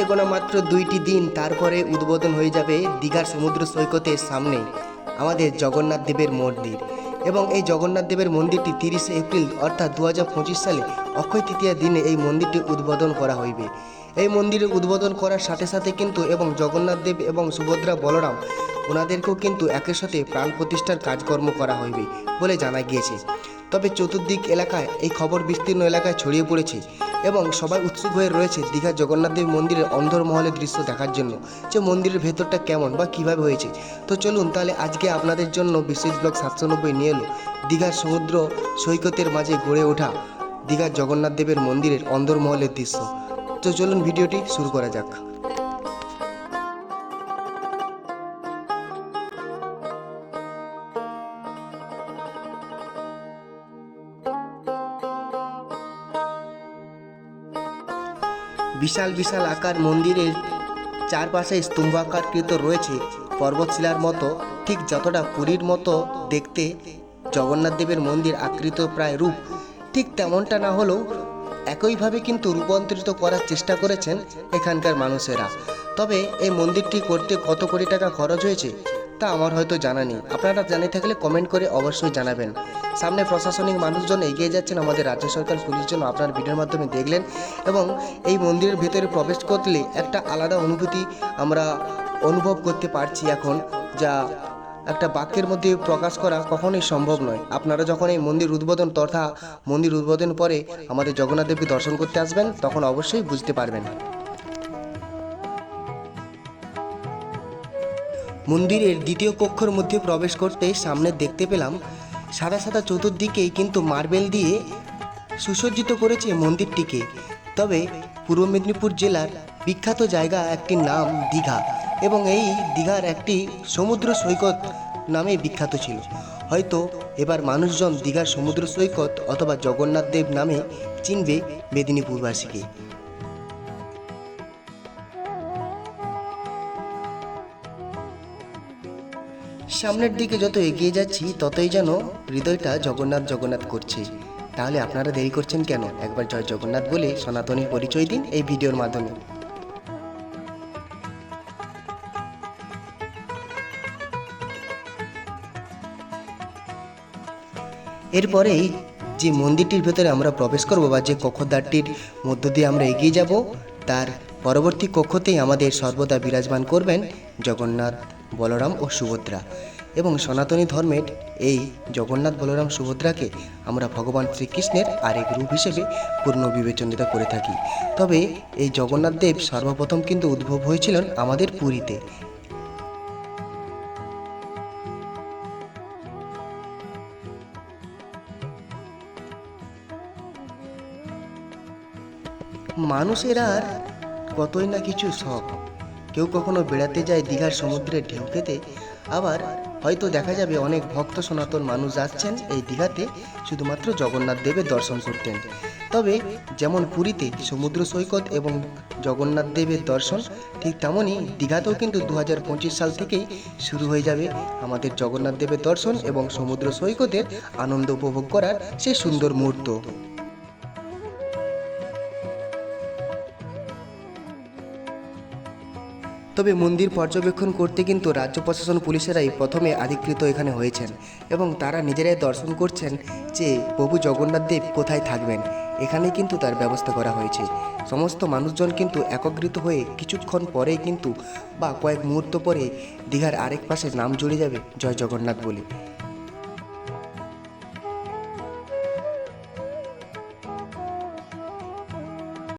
হাতে গোনা মাত্র দুইটি দিন, তারপরে উদ্বোধন হয়ে যাবে দীঘার সমুদ্র সৈকতের সামনে আমাদের জগন্নাথ দেবের মন্দির। এবং এই জগন্নাথ দেবের মন্দিরটি তিরিশে এপ্রিল, অর্থাৎ দু হাজার পঁচিশ সালে অক্ষয় তৃতীয়া দিনে এই মন্দিরটি উদ্বোধন করা হইবে। এই মন্দিরের উদ্বোধন করার সাথে সাথে কিন্তু এবং জগন্নাথ দেব এবং সুভদ্রা বলরাম ওনাদেরকেও কিন্তু একের সাথে প্রাণ প্রতিষ্ঠার কাজকর্ম করা হইবে বলে জানা গিয়েছে। তবে চতুর্দিক এলাকায় এই খবর বিস্তীর্ণ এলাকায় ছড়িয়ে পড়েছে এবং সবাই উৎসুক হয়ে রয়েছে দীঘার জগন্নাথ দেব মন্দিরের অন্ধরমহলের দৃশ্য দেখার জন্য যে মন্দিরের ভেতরটা কেমন বা কীভাবে হয়েছে। তো চলুন তাহলে আজকে আপনাদের জন্য বিশেষ ব্লগ সাতশো নব্বই নিয়ে এলো দীঘার সমুদ্র সৈকতের মাঝে গড়ে ওঠা দীঘার জগন্নাথ দেবের মন্দিরের অন্দরমহলের দৃশ্য। তো চলুন ভিডিওটি শুরু করা যাক। বিশাল বিশাল আকার মন্দিরের চারপাশে স্তম্ভাকারকৃত রয়েছে পর্বতশিলার মতো, ঠিক যতটা পুরীর মতো দেখতে জগন্নাথ দেবের মন্দির আকৃত প্রায় রূপ। ঠিক তেমনটা না হলেও একইভাবে কিন্তু রূপান্তরিত করার চেষ্টা করেছেন এখানকার মানুষেরা। তবে এই মন্দিরটি করতে কত কোটি টাকা খরচ হয়েছে তা আমার হয়তো জানা নেই। আপনারা জানে থাকলে কমেন্ট করে অবশ্যই জানাবেন। সামনে প্রশাসনিক মানুষজন এগিয়ে যাচ্ছেন। আমাদের রাজ্য সরকার, পুলিশ জন আপনার ভিডিওর মাধ্যমে দেখলেন এবং এই মন্দিরের ভেতরে প্রবেশ করলে একটা আলাদা অনুভূতি আমরা অনুভব করতে পারছি এখন, যা একটা বাক্যের মধ্যে প্রকাশ করা কখনোই সম্ভব নয়। আপনারা যখন এই মন্দির উদ্বোধন তথা মন্দির উদ্বোধন পরে আমাদের জগন্নাথ দেবকে দর্শন করতে আসবেন, তখন অবশ্যই বুঝতে পারবেন। মন্দিরের দ্বিতীয় কক্ষর মধ্যে প্রবেশ করতে সামনে দেখতে পেলাম সাদা সাদা চতুর্দিকেই কিন্তু মার্বেল দিয়ে সুসজ্জিত করেছে মন্দিরটিকে। তবে পূর্ব মেদিনীপুর জেলার বিখ্যাত জায়গা একটি নাম দীঘা এবং এই দীঘার একটি সমুদ্র সৈকত নামে বিখ্যাত ছিল। হয়তো এবার মানুষজন দীঘার সমুদ্র সৈকত অথবা জগন্নাথ দেব নামে চিনবে মেদিনীপুরবাসীকে। সামনের দিকে যত এগিয়ে যাচ্ছি, ততই যেন হৃদয়টা জগন্নাথ জগন্নাথ করছে। তাহলে আপনারা দেরি করছেন কেন? একবার জয় জগন্নাথ বলে সনাতনীর পরিচয় দিন এই ভিডিওর মাধ্যমে। এরপরেই যে মন্দিরটির ভেতরে আমরা প্রবেশ করব বা যে কক্ষদ্বারটির মধ্য দিয়ে আমরা এগিয়ে যাব, তার পরবর্তী কক্ষতেই আমাদের সর্বদা বিরাজমান করবেন জগন্নাথ। বলরাম ও সুভদ্রা এবং সনাতনী ধর্মের এই জগন্নাথ বলরাম সুভদ্রাকে আমরা ভগবান শ্রীকৃষ্ণের আরেক রূপ হিসেবে পূর্ণ বিবেচনিত করে থাকি। তবে এই জগন্নাথ দেব সর্বপ্রথম কিন্তু উদ্ভব হয়েছিলেন আমাদের পুরীতে। মানুষের আর কতই না কিছু শখ কেউ কখনো বেড়াতে যায় দীঘার সমুদ্রের ঢেউ খেতে, আবার হয়তো দেখা যাবে অনেক ভক্ত সনাতন মানুষ যাচ্ছেন এই দীঘাতে শুধুমাত্র জগন্নাথ দেবের দর্শন করতেন। তবে যেমন পুরীতে সমুদ্র সৈকত এবং জগন্নাথ দেবের দর্শন, ঠিক তেমনই দীঘাতেও কিন্তু দু হাজার পঁচিশ সাল থেকেই শুরু হয়ে যাবে আমাদের জগন্নাথ দেবের দর্শন এবং সমুদ্র সৈকতের আনন্দ উপভোগ করার সে সুন্দর মুহূর্ত। তবে মন্দির পর্যবেক্ষণ করতে কিন্তু রাজ্য প্রশাসন পুলিশেরাই প্রথমে আধিকৃত এখানে হয়েছেন এবং তারা নিজেরাই দর্শন করছেন যে প্রভু জগন্নাথ দেব কোথায় থাকবেন। এখানে কিন্তু তার ব্যবস্থা করা হয়েছে। সমস্ত মানুষজন কিন্তু একত্রিত হয়ে কিছুক্ষণ পরেই কিন্তু বা কয়েক মুহূর্ত পরে দীঘার আরেক পাশে নাম জুড়ে যাবে জয় জগন্নাথ বলে।